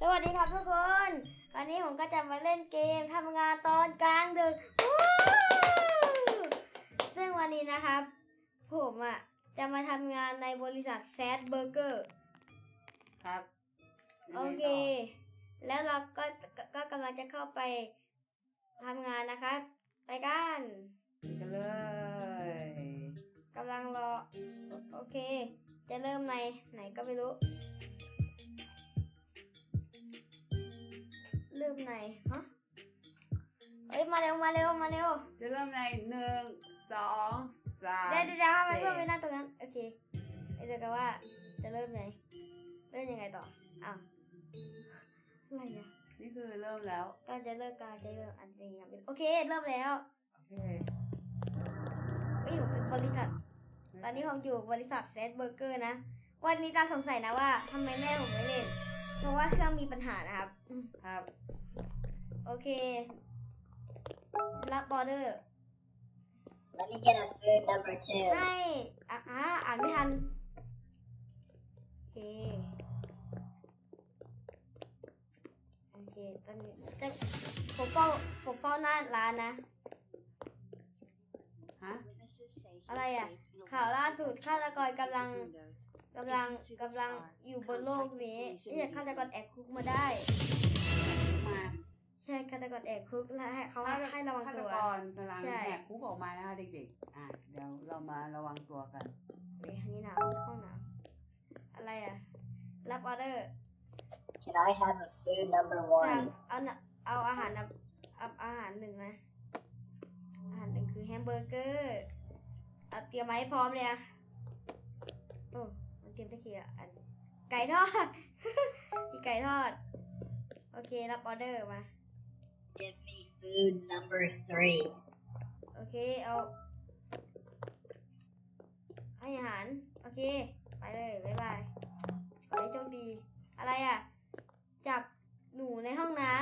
สวัสดีครับทุกคน วันนี้ผมก็จะมาเล่นเกมทำงานตอนกลางดึกวู้ซึ่งวันนี้นะครับ ผมอะ จะมาทำงานในบริษัทแซดเบอร์เกอร์ครับ โอเค แล้วเราก็ก็ก็กำลังจะเข้าไปทำงานนะครับ ไปกันยังไงต่อกันเลยกำลังรอโอโอเค จะเริ่มในไหนก็ไม่รู้ เริ่มในฮะเอ้ยมาเร็วมาเร็วมาเร็วจะเริ่มในหนึ่งสองสามเดี๋ยวเดี๋ยวเดี๋ยวทำไมสี่เพื่อนไปนั่งตรงนั้นโอเคไอ้เดี๋ยวกันว่าจะเริ่มไงเริ่มยังไงต่ออ้าวอะไรอะนี่คือเริ่มแล้วตอนจะเลิกการจะเริ่มอันนี้ครับโอเคเริ่มแล้วโอเคเอ้ยผมเป็นบริษัท ตอนนี้ผมอยู่บริษัทเซตเบอร์เกอร์นะวันนี้ตาสงสัยนะว่าทำไมแม่ผมไม่เล่น เพราะว่าเครื่องมีปัญหานะครับอืมครับ โอเครับบอร์เดอร์ Let me get a food number two. ให้อะอ่าอ่านไม่ทัน โอเค โอเค ตอนนี้จะผมเฝ้า ผมเฝ้าหน้าร้านนะ ฮะ อะไรอะ ข่าวล่าสุดฆาตกรกำลัง กำลังกำลังอยู่บนโลกนี้ที่จะฆาตกรแอกคุกมาได้ มาใช่ฆาตกรแอกคุกและให้เขาให้ระวังฆาตัตวกรกำลังใช่แหกคุกออกมานะคะเด็กๆ อะเดี๋ยวเรามาระวังตัวกันเฮ้ยอันนี้หนาวห้องหนาวอะไรอะ รับออเดอร์ Can I have a food number สั่ง one? เอาน่ะเอาอาหารนะเอาอาหารหนึ่งนะอาหารหนึ่งคือแฮมเบอร์เกอร์เอาเตรียมมาให้พร้อมเลยอะโอ้มัน เตรียมตะเคียนอัน ไก่ทอดมีไก่ทอด โอเครับออเดอร์มา Give me food number three. โอเค เอาให้อาหาร โอเค ไปเลย บ๊ายบาย ขอให้โชคดี อะไรอะ จับหนูในห้องน้ำ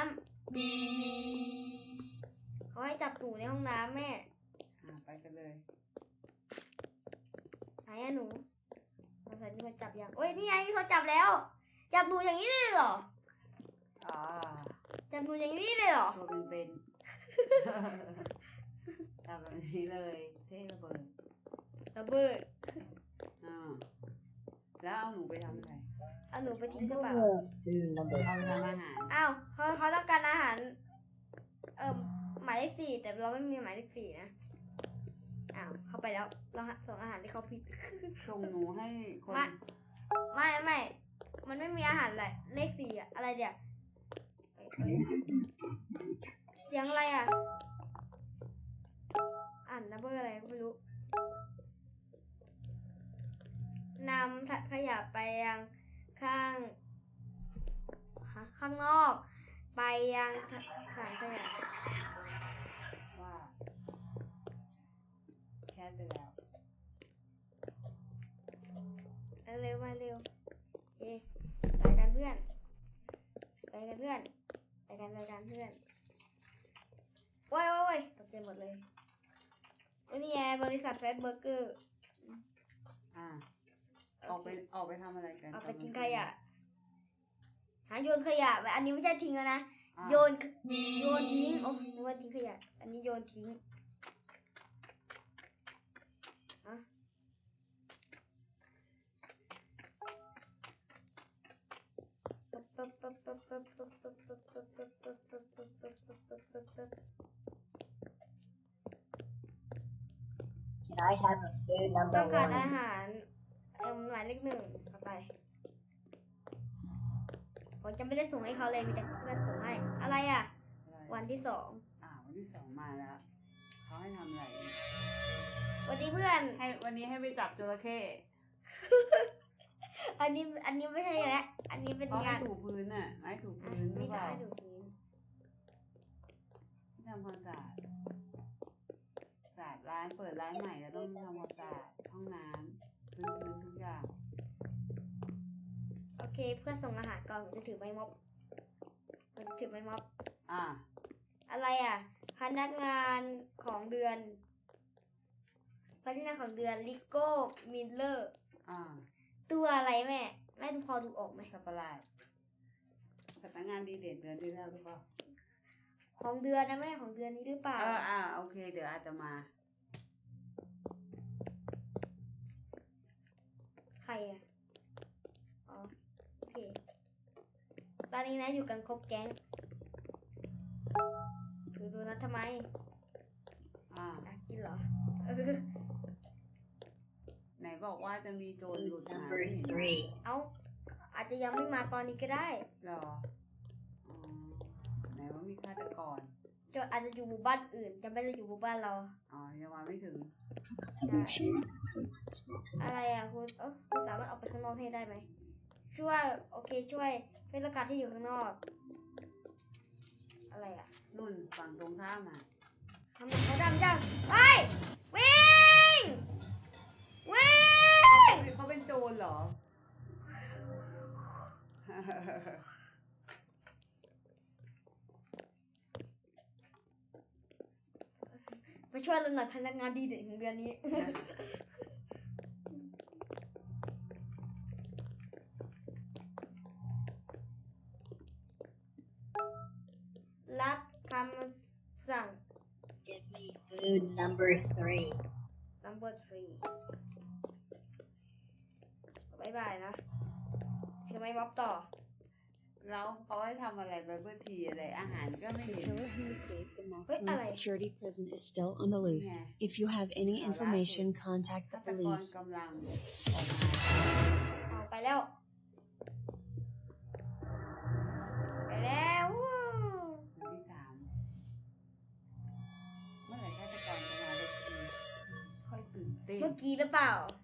เขาให้จับหนูในห้องน้ำแม่ อะไปกันเลย ไหนอะหนู สงสัยมีคนจับยังโอ้ยนี่ไงมีคนจับแล้ว จับหนูอย่างนี้เลยเหรออ่าจับหนูอย่างนี้เลยเหรอตัวเป็นๆทำแบบนี้เลย เท่ระเบิดระเบิดอ่าแล้วเอาหนูไปทำอะไร เอาหนูไปทิ้งกระเป๋า food number เอาไปทำอาหาร อ้าวเขาเขาต้องการอาหาร เอ่อหมายเลขสี่แต่เราไม่มีหมายเลขสี่นะ อ้าวเข้าไปแล้วเราส่งอาหารที่เขาผิดส่งหนูให้คนมาไม่ไม่มันไม่มีอาหารอะไรเลขสี่อะอะไรเดี๋ยวเอ้ยเอ้ยเสียงอะไรอะอ่านนับเบอร์อะไรก็ไม่รู้นำขยะไปยังข้างฮะข้างนอก ไปยังถฐานขยะ ว่า แค่ไปแล้วเร็วๆมาเร็วโอเคไปกันเพื่อน ไปกันเพื่อน ไปกันไปกันเพื่อนโอ้ยโอ้ยโอ้ยตกใจหมดเลยวันนี้ไงบริษัทแฟตเบอร์เกอร์ อ่า ออกไปออกไปทำอะไรกันเอาไปทิ้งขยะ หาโยนขยะไปอันนี้ไม่ใช่ทิ้งแล้วนะอ่าโยน โยนทิ้ง โอ้นึกว่าทิ้งขยะ อันนี้โยนทิ้ง Can I have a food ต้ number องการอา one? หาร เอ็มหมายเลขหนึ่งเข้าไป ผมจะไม่ได้ส่งให้เขาเลย มีแต่เพื่อนส่งให้ อะไรอะอะไรวันที่สองอ่าวันที่สองมาแล้วเขาให้ทำอะไรวันนี้เพื่อน ให้วันนี้ให้ไปจับจระเข้ อันนี้อันนี้ไม่ใช่แล้วอันนี้เป็นเขาให้งานถูพื้นน่ะ ไม้ถูอะพื้นหรืไม่อเปได้ล่าถูกพื้นทำความสะอาดสะอาดร้านเปิดร้านใหม่แล้วต้องทำความสะอาดห้องน้ำพื้นพื้นทุกอย่าง โอเค เพื่อนส่งอาหารก่อนผมจะถือไม้ม็อบผมจะถือไม้ม็อบ อ่าอะไรอะ พนักงานของเดือน พนักงานของเดือนลิโก้มิลเลอร์ อ่า ตัวอะไรแม่แม่พอดูออกไหมสัตว์ประหลาดสัตว์นักงานดีเด่นเดือนที่แล้วหรือเปล่าของเดือนนะแม่ของเดือนนี้หรือเปล่า เอออ่าโอเค เดี๋ยวอาจจะมา ใครอะอ๋อโอเค ตอนนี้นะอยู่กันครบแก๊งถือดูนะทำไม อ่าอยากกินเหรอเออ ไหนบอกว่าจะมีโจรหลุ Food ดมา number ไม่เห็น three. เอาอาจจะยังไม่มาตอนนี้ก็ได้หรออ๋อไหนว่ามีฆาตกรจะอาจจะอยู่หมู่บ้านอื่น จะไม่ได้อยู่หมู่บ้านเรา อ๋อยังมาไม่ถึง ใช่ อะไรอะคุณเออคุณสามารถออกไปข้างนอกให้ได้ไหม ช่วย โอเค ช่วยเพื่อนกาที่อยู่ข้างนอก อะไรอะ นุ่นฝั่งตรงข้ามอะทำไมเขาดำจังไปวิ่ง วิ่งเขาเป็นโจรเหรอ มาช่วยเราหน่อยพนักงานดีเด่นของเดือนนี้ รับคำสั่ง Give me food number three. number three บายบายนะถือไม้ม็อบต่อ แล้วเขาให้ทำอะไรไบเบิลทีอะไรอาหารก็ไม่ The เห็น killer who escaped the Wait, maximum alright. security prison is still on the loose. Yeah. If you have any Oh, information, contact ฆา the ตกร police. กำลังออกมาเอาไปแล้ว ไปแล้ววู้วันที่สามเมื่อไหร่ฆาตกรจะมาสักทีค่อยตื่นเต้นเมื่อกี้หรือเปล่าคน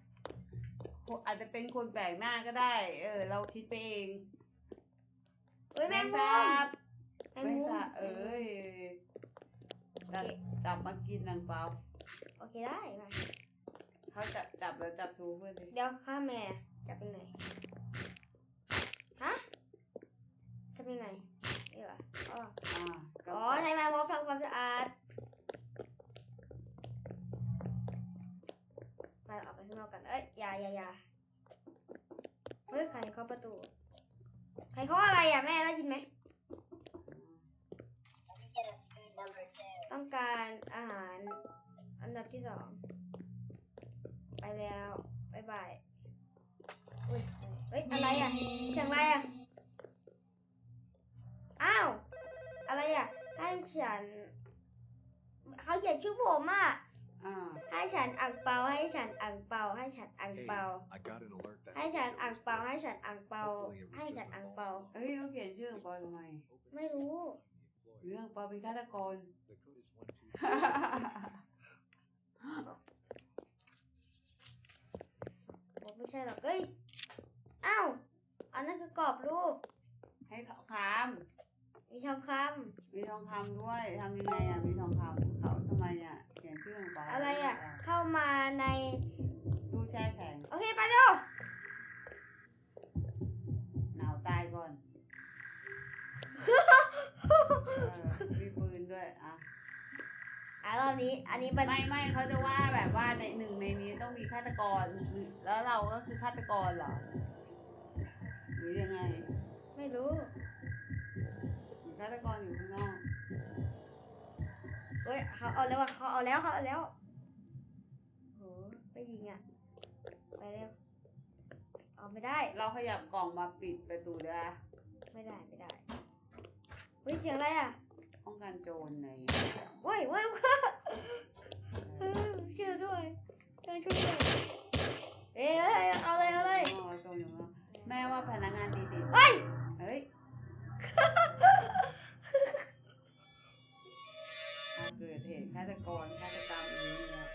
อาจจะเป็นคนแปลกหน้าก็ได้ เออ เราคิดไปเองเฮ้ยแมงมุสามบแมงแมงมุมสาบเอ้ยโอจับเคจับมากินนางเปาโอเคได้มาเขาจับจับแล้วจับชูเพื่อนเลยเดี๋ยวข้าแม่จะเป็นไงฮะจะเป็นไงนี่เหรออ๋ออ่าก็อ๋อใช้ไม้ม็อบทำความสะอาด ไปออกไปข้างนอกกัน เอ้ย อย่าอย่าอย่าเฮ้ย ใครเคาะประตู ใครเคาะอะไรอะ แม่ได้ยินไหม Let me get a food number two. ต้องการอาหารอันดับที่สอง ไปแล้วบายบายอุ้ยเฮ้ย อะไรอะ เสียงอะไรอะ อ้าว อะไรอะ ให้ฉัน เขาเขียนชื่อผมอะ อ่า ให้ฉันอ่างเปาให้ฉันอ่างเปาให้ฉันอ่าง Hey, เปา I got an alert that ให้ฉันอ่างเปาให้ฉันอ่างเปา ให้ฉันอ่างเปาเอ้ยเขาเขียนชื่อของปอทำไม ไม่รู้ เรื่องปอเป็นฆาตกร The code is one two. บอกไม่ใช่หรอกเอ้ยอ้าวอันนั้นคือกรอบรูป ให้ทองคมีทองคำมีทองคำด้วยทำยังไงอะมีทองคำเขาทำไมอะเขียน ชื่อของปอำอะไรอะ เข้ามาในตู้แช่แข็งโอเคไปเร็วหนาวตายก่อนเออมีปืนด้วยอะ อะรอบนี้อันนี้มันไม่ไม่เขาจะว่าแบบว่าในหนึ่งในนี้ต้องมีฆาตกรแล้วเราก็คือฆาตกรเหรอหรือยังไงไม่รู้ มีฆาตกรอยู่ข้างนอกเฮ้ยเขาเอาแล้วอะเขาเอาแล้วเขาเอาแล้วโหไปยิงอะ ไปเร็วเอาไม่ได้ เราขยับกล่องมาปิดประตูด้วยอะไม่ได้ไม่ได้เฮ้ยเสียงอะไรอะป้องกันโจรในเว้ยเว้ยเว้ยเออช่วยด้วยช่วยช่วยด้วยเอ้ยเอ้ยเอาเลยเอาเลยอ๋อโจรอยู่ข้างนอกแม่ว่าพนักงานดีดีเฮ้ย เฮ้ย กรฆาตกรรมอย่างนี้เนี่ย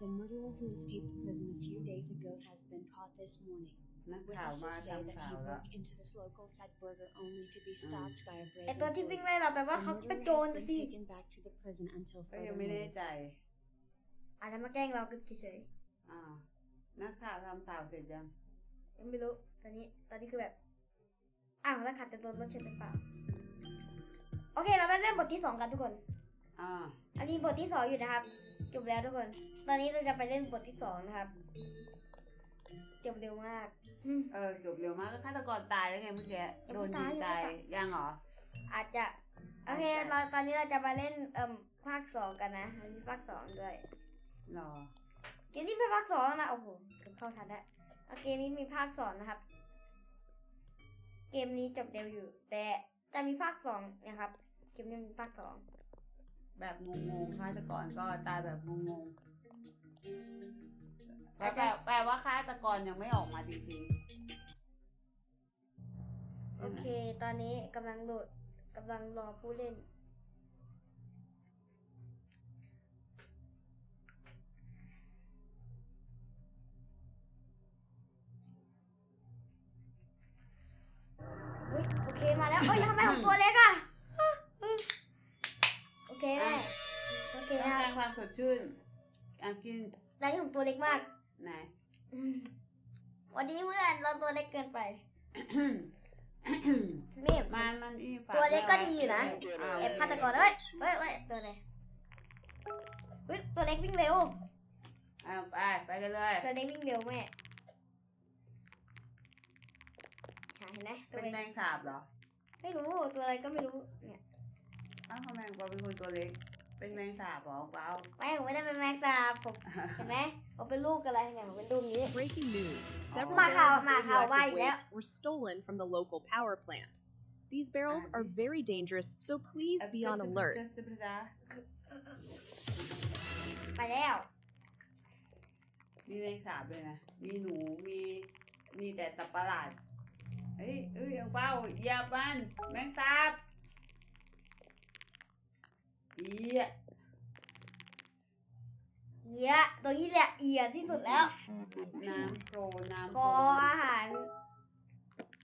The murderer who escaped prison a few days ago has been caught this morning. นักข่าวมา Witnesses say that ทำข่าว he แล้ว broke into this local set burger only to be stopped by a ไอ brazen ตัวที่วิ่ง bullet. ไล่เราแปลว่า The เขาเป็น murderer โจร has นะ been สิ taken back to the prison until ก็ยั further งไม่แน่ notice. ใจอาจจะมาแกล้งเราเฉยอ่านักข่าวทำข่าวเสร็จยังๆยังไม่รู้ตอนนี้ตอนนี้คือแบบอ้าวแล้วขัดแต่ตัวรถเช็ดหรือเปล่าโอเคเราไปเริ่มบทที่สองกันทุกคน อ่าอันนี้บทที่สองอยู่นะครับ จบแล้วทุกคน ตอนนี้เราจะไปเล่นบทที่สองนะครับจบเร็วมากอืมเออจบเร็วมากก็ฆาตกรตายแล้วไงเมื่อกี้ยังโดไม่นตายิยงยังไม่ตายตายยังเหรออาจจะโอเคอาจจะเราตอนนี้เราจะมาเล่นเอ่มภาคสองกันนะมันมีภาคสองด้วยหรอเกมนี้เป็นภาคสองแล้วนะโอ้โหเกือบเข้าทันแล้วเอาเกมนี้มีภาคสองนะครับ เกมนี้จบเร็วอยู่ แต่จะมีภาคสองนะครับ เกมนี้มีภาคสอง แบบงงๆฆาตกรก็ตายแบบงงๆแปลแปลแปลว่าฆาตกรยังไม่ออกมาจริงๆโอใช่ไหมเค ตอนนี้กำลังโหลดกำลังรอผู้เล่นเฮ้ยโอเคมาแล้วเอ้ยทำไมของตัวเล็กอะโอ เคแม่โอเคต้องนะคแสดรับงความสดชื่นอยากกินตอนนี้ของตัวเล็กมากไหน อืมวันนี้เพื่อนเราตัวเล็กเกินไปเมม มันมันอีฝาตัวเล็กก็ดีอยู่นะอ้าวเอฟฆาตกรเอ้ยเอ้ยเอ้ยตัวอะไรเฮ้ยตัวเล็กวิ่งเร็วอ้าวไปไปกันเลย ตัวเล็กวิ่งเร็วแม่หาเห็นไหมตัวเป็นเล็กแมงสาบเหรอ ไม่รู้ตัวอะไรก็ไม่รู้ เนี่ย อ้าวทำไมปอเป็นคนตัวเล็ก เป็นแมงสาบเหรอเปล่าไม่ผมไม่ได้เป็นแมงสาบผมเห็นไหมผมเป็นลูกอะไรเนี่ยผมเป็นลูกนี้ Breaking news. Several Ma khảo- barrels of ma khảo radioactive bay đấy. waste were stolen from the local power plant. These barrels À, are đi. very dangerous, so please be on alert. ไปแล้ว มีแมงสาบเลยนะ มีหนู มี มีแต่ตับประหลาดเฮ้ยเอ้ยเอาเป้าอย่ามันแมงสาบ อีอะเอียะตัวนี้แหละเอียที่สุดแล้ว น้ำโครน้ำขโครออาหาร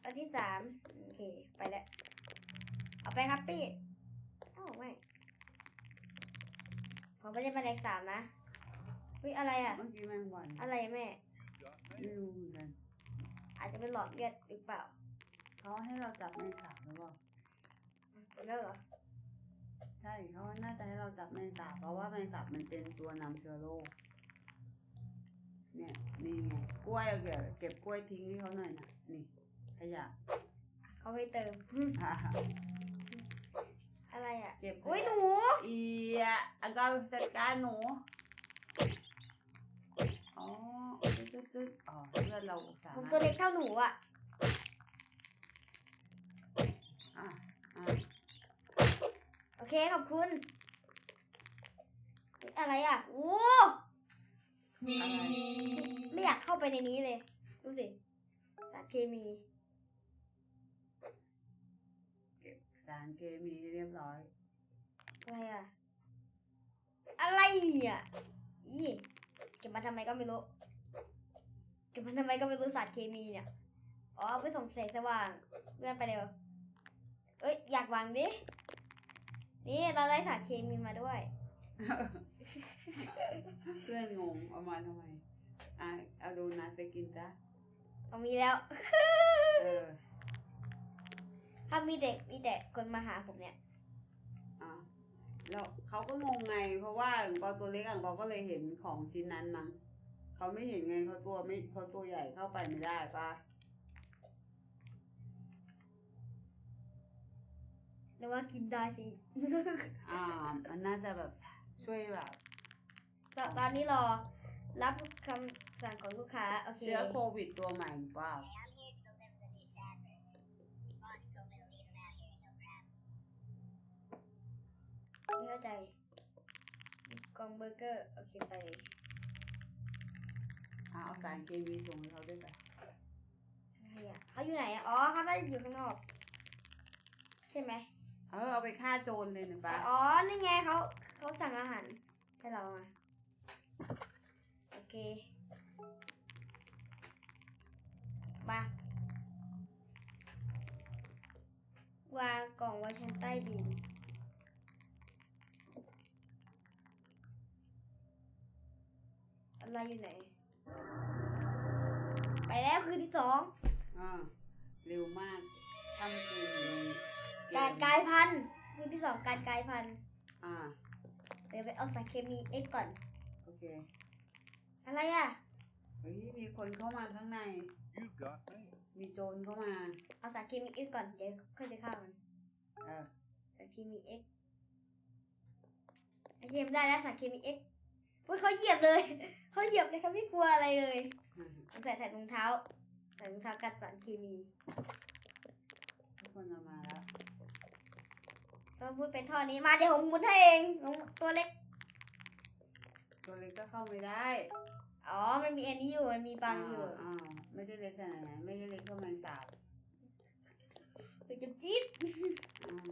อันที่สามโอเค ไปแล้ว เอาไปครับพี่เอ้าไม่ผมไม่ได้มาเลขสามนะเฮ้ยอะไรอะ เมื่อกี้แมงวันอะไรแม่ ไม่รู้เหมือนกันอาจจะเป็นหลอดเลือดหรือเปล่าเขาให้เราจับแมงสาบหรือเปล่าจะแล้วเหรอ ใช่เขาน่าจะให้เราจับแมงสาบเพราะว่าแมงสาบมันเป็นตัวนำเชื้อโรคเนี่ย นี่ไงกล้วยเอาเก็บเก็บกล้วยทิ้งให้เขาหน่อยนะนี่ ขยะเขาให้เติม อะไรอะเก็บขโอ้ยยะหนูอีอะอังเกาจัดการหนูอ๋อตึ๊ดตึ๊ดตึ๊ดอ๋อเพื่อนเราสาผมมารถตัวเล็กเท่าหนูอะอะอะโอ เคขอบคุณเฮ้ยอะไรอะโอ้อะไรไม่อยากเข้าไปในนี้เลย ดูสิสารเคมี เก็บสารเคมีให้เรียบร้อย อะไรอะ อะไรเนี่ยอีเก็บมาทำไมก็ไม่รู้ เก็บมาทำไมก็ไม่รู้สารเคมีเนี่ย อ๋อเอาไปส่งแสงสว่างเลื่อนไปเร็ว เอ้ย อยากวางดิ นี่เราได้สารเคมีมาด้วย เพื่อนงงเอามาทำไมอะเอาโดนัทไปกินจ้ะเอามีแล้ว เออถ้ามีเด็กมีแต่คนมาหาผมเนี่ย อะแล้วเขาก็งงไง เพราะว่าอังเปาตัวเล็กอังเปาก็เลยเห็นของชิ้นนั้นมั้งเขาไม่เห็นไงเขาตัวไม่เขาตัวใหญ่เข้าไปไม่ได้ปะ แล้วว่ากินได้สิ อ่า มันน่าจะแบบช่วยแบบ ตอนตอนนี้รอ รับคำสั่งของลูกค้า โอเค เชื้อโควิดตัวใหม่หรือเปล่า I'm here to deliver these sad news. Boss told me to leave them out here in no crap. ไม่เข้าใจหยิบกล่องเบอร์เกอร์ โอเคไปเลยอะเอาสารเคมีส่งให้เขาด้วยไปอะไรอะเขาอยู่ไหนอะอ๋อเขาได้อยู่ข้างนอก ใช่ไหม เออเอาไปฆ่าโจรเลยนะปะอ๋อ นี่ไงเขาเขาสั่งอาหารให้เรามาโอเค มา วางกล่องไว้ชั้นใต้ดิน อะไรอยู่ไหน ไปแล้วคืนที่สองอ่าเร็วมากทำคืนอยู่ในเม การกลายพันธุ์คืนที่สองการกลายพันธุ์อ่า เดี๋ยวไปเอาสารเคมีเอ็กก่อน โอเคอะไรอะเฮ้ยมีคนเข้ามาข้างใน You've got mail. มีโจรเข้ามา เอาสารเคมีเอ็กก่อนเดี๋ยวค่อยไปฆ่ามันเออ สารเคมีเอ็กโอเคได้แล้วสารเคมีเอ็กพวกเขาเหยียบเลยเขาเหยียบเลยเขาไม่กลัวอะไรเลยใส่ใส่รองเท้าใส่รองเท้ากันสารเคมี ทุกคนเอามาแล้ว ก็พูดเป็นท่อนี้มาเดี๋ยวผมหมุนให้เองน้องตัวเล็ก ตัวเล็กก็เข้าไม่ได้อ๋อ มันมีอันนี้อยู่ มันมีบังอยู่อ้าวไม่ได้เล็กขนาดไหนไม่ได้เล็กเท่าแมงสาบไปจับจี๊ดอ้าว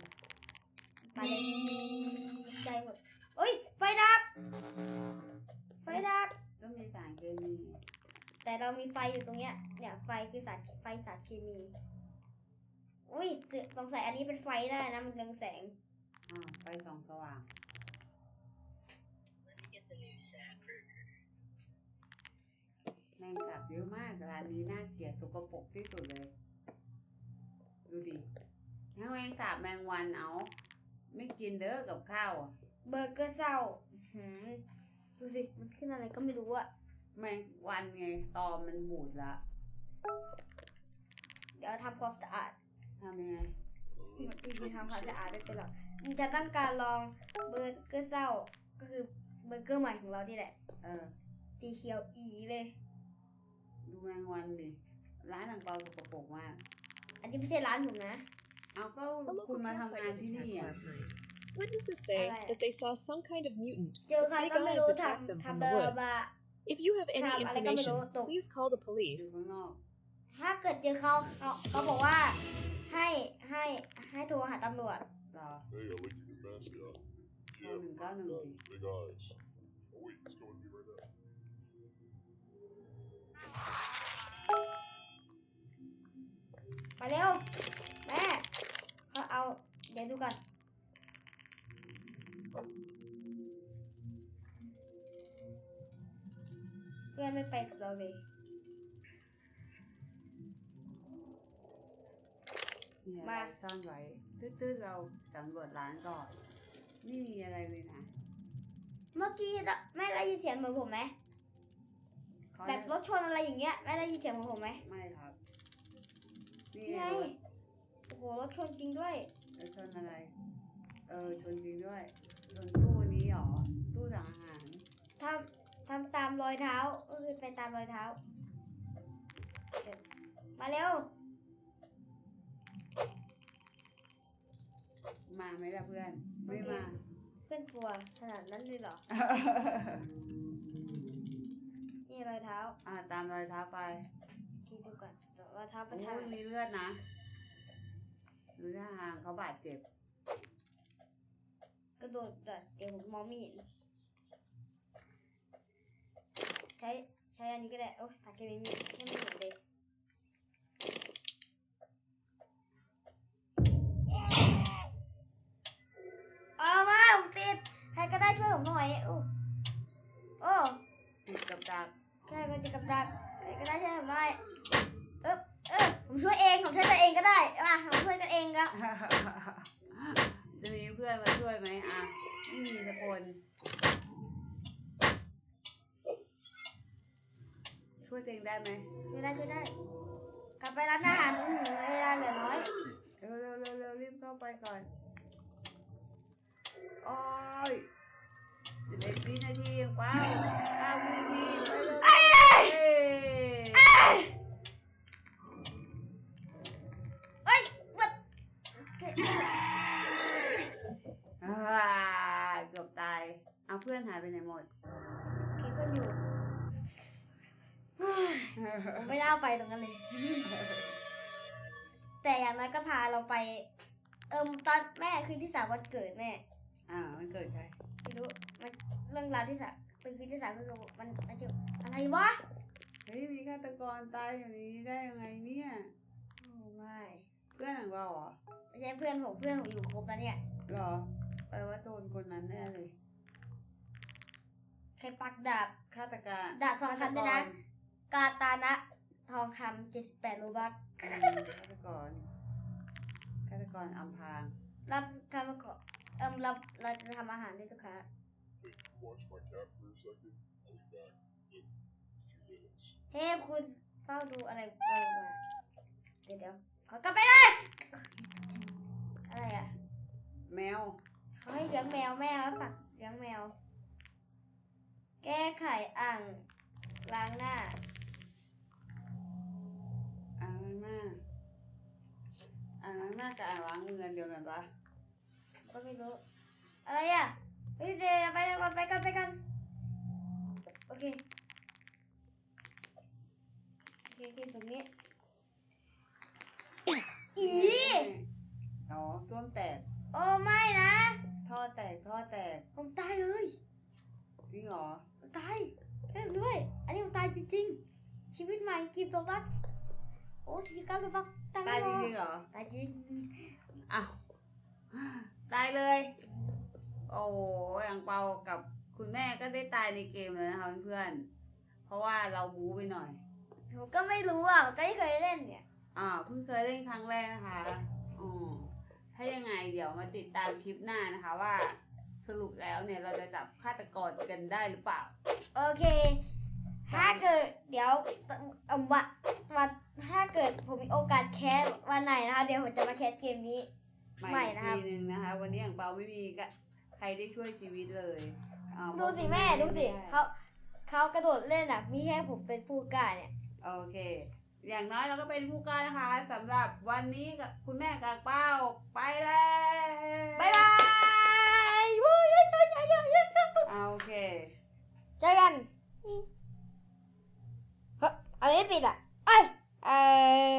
ไปเลยใจหมดโอ้ย ไฟดับ ไฟดับ ก็มีสารเคมี แต่เรามีไฟอยู่ตรงเนี้ย เนี่ย ไฟคือสารไฟสารเคมี อุ้ยเสือสงสัยอันนี้เป็นไฟได้นะมันเรืองแสงอ่าวไฟส่องสว่าง Let me get the new sad burger. แมงสาบเยอะมากร้านนี้น่าเกลียดสกปรกที่สุดเลย ดูดิทั้งแมงสาบแมงวันเอา ไม่กินเด้อกับข้าวอะเบอร์เกอร์เศร้าอื้อหือดูสิมันขึ้นอะไรก็ไม่รู้อะแมงวันไงตอมมันบูดละ เดี๋ยวทำความสะอาด ทำยังไงมันจริงๆทำความสะอาดไม่เป็นหรอกมันจะต้องการลองเบอร์เกอร์เศร้าก็คือเบอร์เกอร์ใหม่ของเราที่แหละ เออ สีเขียวอีเลย ดูแมงวันดิ ร้านอังเปาสกปรกมาก อันนี้ไม่ใช่ร้านผมนะ เอาก็ A คุณ local มาทำ campsite งาน was ที่นี่ attacked อะ last night. Witnesses say Alright. that they saw some kind of mutant. เจอใครก็ไม่รู้ทำทำเบอร์บา If you have any Sam, อะไรก็ไม่รู้ information, ตก please call the อยู่ police. ข้างนอกถ้าเกิดเจอเขาเขาเขาบอกว่า ให้ให้ให้โทรหาตำรวจเหรอ Hey, I like your fancy up. เก้าหนึ่งเก้าหนึ่งดิ Big eyes. Oh wait, it's going to be right now. ไปเร็ว แม่เขาเอา เดี๋ยวดูก่อน เพื่อนไม่ไปกับเราเลย รมาซ่อนไว้ตื้อๆเราสำรวจร้านก่อนไม่มีอะไรเลยนะเมื่อกี้น่ะแม่ได้ยินเสียงเหมือนผมไหมเขาแบบรถชนอะไรอย่างเงี้ยแม่ได้ยินเสียงเหมือนผมไหมไม่ครับนี่นี่ไงไงรถโอ้โหรถชนจริงด้วย รถชนอะไร เออชนจริงด้วย ชนตู้นี้หรอ ตู้สั่งอาหาร ทำทำตามรอยเท้าก็คือไปตามรอยเท้าเดี๋ยวมาเร็ว มาไหมล่ะเพื่อน ไม่มา เพื่อนกลัวขนาดนั้นเลยเหรอ นี่รอยเท้าอ่าตามรอยเท้าไปคิดดูก่อนรอยเท้าประโอ้ทานยมีเลือดนะดูท่าทางเขาบาดเจ็บ กระโดดเดี๋ยวเดี๋ยวผมมองไม่เห็น ใช้ใช้อันนี้ก็ได้ โอ้ยสาเกไม่มีแค่ไม่เห็นเลย เอามาผมติด ใครก็ได้ช่วยผมหน่อยโอ้โอ้ติดกับดักใครก็จะกับดัก ใครก็ได้ช่วยผมหน่อยเออเออผมช่วยเอง ผมช่วยตัวเองก็ได้มาผมช่วยกันเองก็จะมีเพื่อนมาช่วยไหมอะไม่มีสักคน ช่วยตัวเองได้ไหมช่วยได้ช่วยได้ กลับไปร้านอาหารอื้อหือเวลาเหลือน้อย เร็วเร็วเร็วเร็วรีบเข้าไปก่อน โอ้ยสิบเอ็ดวินาทียังเป้าเก้าวินาทีไปเลยเอ้ยเอ้ยวัดโอเคอ่าเกือบตาย เอาเพื่อนหายไปไหนหมดโอเคก็อยู่ผมไม่ได้เอาไปตรงนั้นเลย แต่อย่างน้อยก็พาเราไป เอิมตอนแม่คืนที่สามวันเกิดแม่ อ่า มันเกิดใครไม่รู้มันเรื่องราวที่สามเป็นคืนที่สามก็คือมันมันชื่ออะไรวะเฮ้ยมีฆาตกรตายอย่างนี้ได้ยังไงเนี่ยโอ้ไม่เพื่อนของเราเหรอไม่ใช่เพื่อนผมเพื่อนผมอยู่ครบแล้วเนี่ยเหรอแปลว่าโดนคนนั้นแน่เลยใครปักดาบฆาตกรดาบทองคำด้วยนะกาตานะทองคำเจ็ดสิบแปดโลบักอืมฆาตกรฆาตกรอำพรางรับคำขอเอิมเราเราจะทำอาหารให้ลูกค้า Wait, watch my cat for a second. I'll be back in two minutes. เฮ้คุณเฝ้าดูอะไรอะไรมาเดี๋ยวเดี๋ยวขอกลับไปเลย อะไรอะแมว เขาให้เลี้ยงแมวแม่เอาฝากเลี้ยงแมว แก้ไขอ่างล้างหน้า อ่างล้างหน้า อ่างล้างหน้ากับอ่างล้างมืออันเดียวกันปะ ก็ไม่รู้ อะไรอะเฮ้ยเดี๋ยวไปก่อนไปก่อนไปก่อนโอเค โอเคโอเคตรงนี้ อีอ๋อส้วมแตก โอ้ไม่นะ ท่อแตก ท่อแตก ผมตายเลย จริงเหรอผมตายเล่นด้วย อันนี้ผมตายจริงๆ ชีวิตใหม่กินตัวบักโอ้สี่เก้าตัวบักตั้งตายจรอริงๆเหรอ ตายจริงอ้าว ตายเลย โอ้ยอังเปากับคุณแม่ก็ได้ตายในเกมเลยนะคะเพื่อนๆเพราะว่าเราบู๊ไปหน่อย ผมก็ไม่รู้อะผมก็ไม่เคยเล่นเนี่ย อ่าเพิ่งเคยเล่นครั้งแรกนะคะอ๋อถ้ายังไงเดี๋ยวมาติดตามคลิปหน้านะคะว่า สรุปแล้วเนี่ยเราจะจับฆาตกรกันได้หรือเปล่า โอเค ถ้าเกิดเดี๋ยวเอ่อวันวันถ้าเกิดผมมีโอกาสแคสวันไหนนะคะ เดี๋ยวผมจะมาแคสเกมนี้ ใหม่อีกนะคทีหนึ่งนะคะ วันนี้อย่างเปาไม่มีใครได้ช่วยชีวิตเลยดูสิแม่ดูสิเขาเขากระโดดเล่นอะ มีแค่ผมเป็นผู้กล้าเนี่ย โอเค อย่างน้อยเราก็เป็นผู้กล้านะคะสำหรับวันนี้กับคุณแม่กับเป้าไปแล้วบายบายวู้ยเจอกันอ่าโอเค เจอกันเฮ้ยอะไรปิดอะเอ้ยเออ